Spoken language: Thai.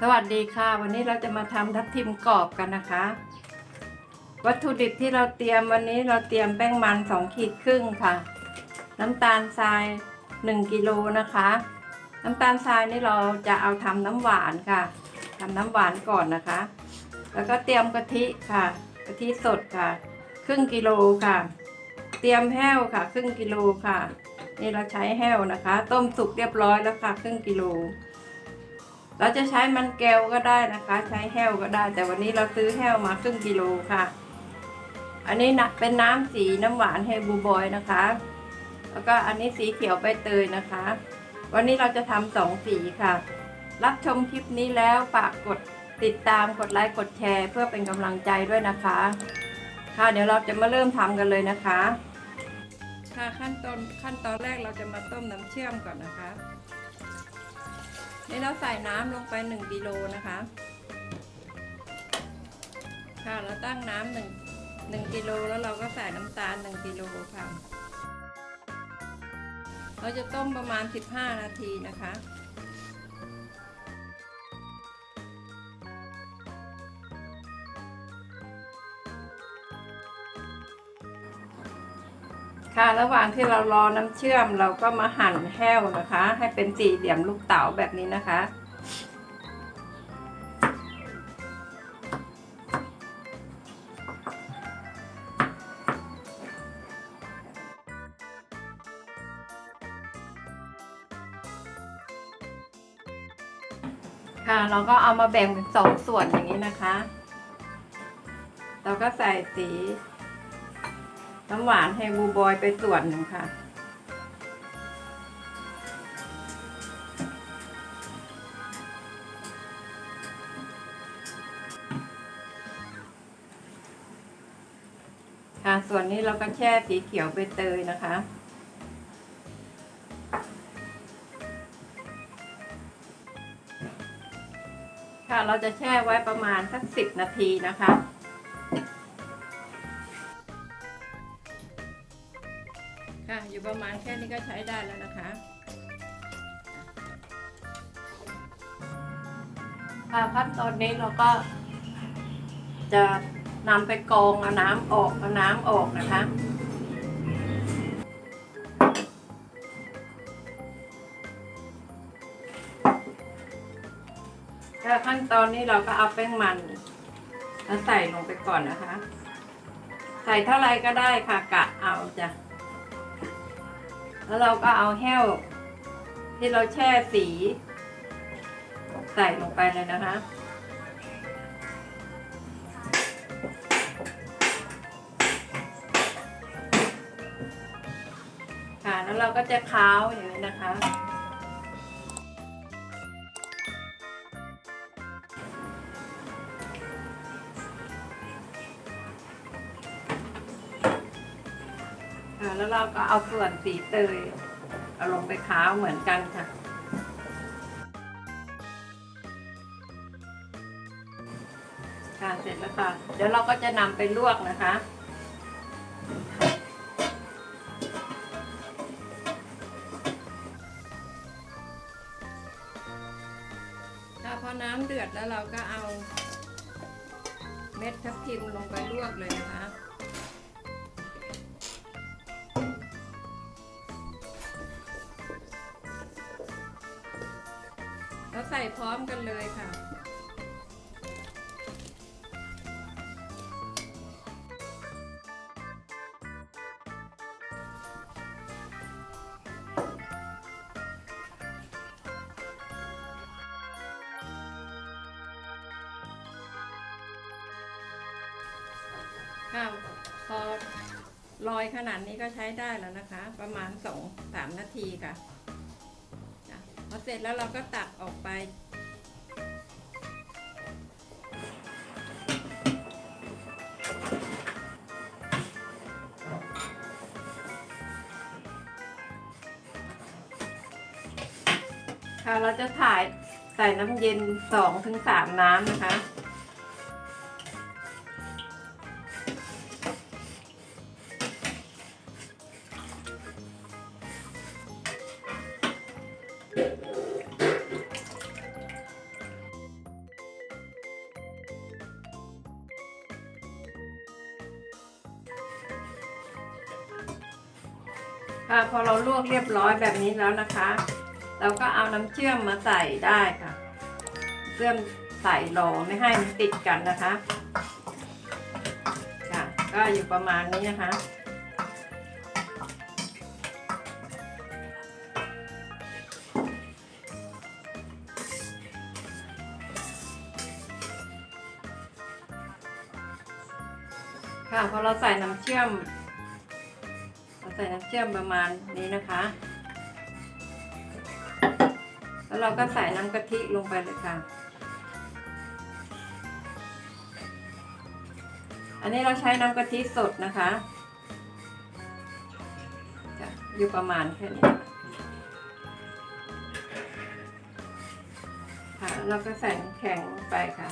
สวัสดีค่ะ วันนี้เราจะมาทำทับทิมกรอบกันนะคะ วัตถุดิบที่เราเตรียมวันนี้เราเตรียมแป้งมัน2ขีดครึ่งค่ะ น้ำตาลทราย 1กิโลนะคะ น้ำตาลทรายนี่เราจะเอาทำน้ำหวานค่ะทำน้ำหวานก่อนนะคะ แล้วก็เตรียมกะทิค่ะกะทิสดค่ะ ครึ่งกิโลค่ะ เตรียมแห้วค่ะ ครึ่งกิโลค่ะ นี่เราใช้แห้วนะคะ ต้มสุกเรียบร้อยแล้วค่ะ ครึ่งกิโล เราจะใช้มันแก้วก็ได้นะคะ ใช้แห้วก็ได้ แต่วันนี้เราซื้อแห้วมาครึ่งกิโลค่ะ อันนี้นะเป็นน้ำสีน้ำหวานเฮบูบอยนะคะ แล้วก็อันนี้สีเขียวใบเตยนะคะ วันนี้เราจะทำสองสีค่ะ รับชมคลิปนี้แล้วฝากกดติดตามกดไลค์กดแชร์ เพื่อเป็นกำลังใจด้วยนะคะ ค่ะเดี๋ยวเราจะมาเริ่มทำกันเลยนะคะ ค่ะขั้นตอนขั้นตอนแรกเราจะมาต้มน้ำเชื่อมก่อนนะคะ นี่เราใส่น้ำลงไป1กิโลนะคะ ค่ะเราตั้งน้ำหนึ่งหนึ่งกิโลแล้วเราก็ใส่น้ำตาล1กิโลค่ะ เราจะต้มประมาณ 15 นาทีนะคะ ค่ะ ระหว่างที่เรารอน้ำเชื่อมเราก็มาหั่นแห้วนะคะ ให้เป็นสี่เหลี่ยมลูกเต๋าแบบนี้นะคะค่ะเราก็เอามาแบ่งเป็นสองส่วนอย่างนี้นะคะ เราก็ใส่สี น้ำหวานให้บูบอยไปส่วนหนึ่งค่ะ ค่ะส่วนนี้เราก็แช่สีเขียวใบเตยนะคะค่ะเราจะแช่ไว้ประมาณสักสิบนาทีนะคะ ค่ะอยู่ประมาณแค่นี้ก็ใช้ได้แล้วนะคะค่ะขั้นตอนนี้เราก็ จะนำไปกรองเอาน้ำออกเอาน้ำออกนะคะก็ขั้นตอนนี้เราก็เอาแป้งมันแล้วใส่ลงไปก่อนนะคะ ใส่เท่าไรก็ได้ค่ะกะเอาจ้ะ แล้วเราก็เอาแห้ว ที่เราแช่สี ใส่ลงไปเลยนะคะ ค่ะ แล้วเราก็จะเค้าอย่างนี้นะคะ ค่ะแล้วเราก็เอาส่วนสีเตยเอาลงไปค้าวเหมือนกันค่ะ ค่ะเสร็จแล้วค่ะ เดี๋ยวเราก็จะนำไปลวกนะคะค่ะพอน้ำเดือดแล้วเราก็เอาเม็ดทับทิมลงไปลวกเลยนะคะ ส่พร้อมกันเลยค่ะค่ะพอลอยขนาดนี้ก็ใช้ได้แล้วนะคะ ประมาณสองสามนาทีค่ะ เสร็จแล้วเราก็ตักออกไป ค่ะเราจะถ่ายใส่น้ำเย็นสองถึงสามน้ำนะคะ ค่ะพอเราลวกเรียบร้อยแบบนี้แล้วนะคะ เราก็เอาน้ำเชื่อมมาใส่ได้ค่ะเชื่อมใส่รองไม่ให้มันติดกันนะคะค่ะก็อยู่ประมาณนี้นะคะค่ะพอเราใส่น้ำเชื่อม ใส่น้ำเชื่อมประมาณนี้นะคะ แล้วเราก็ใส่น้ำกะทิลงไปเลยค่ะ อันนี้เราใช้น้ำกะทิสดนะคะอยู่ประมาณแค่นี้ค่ะแล้วเราก็ใส่แข็งไปค่ะ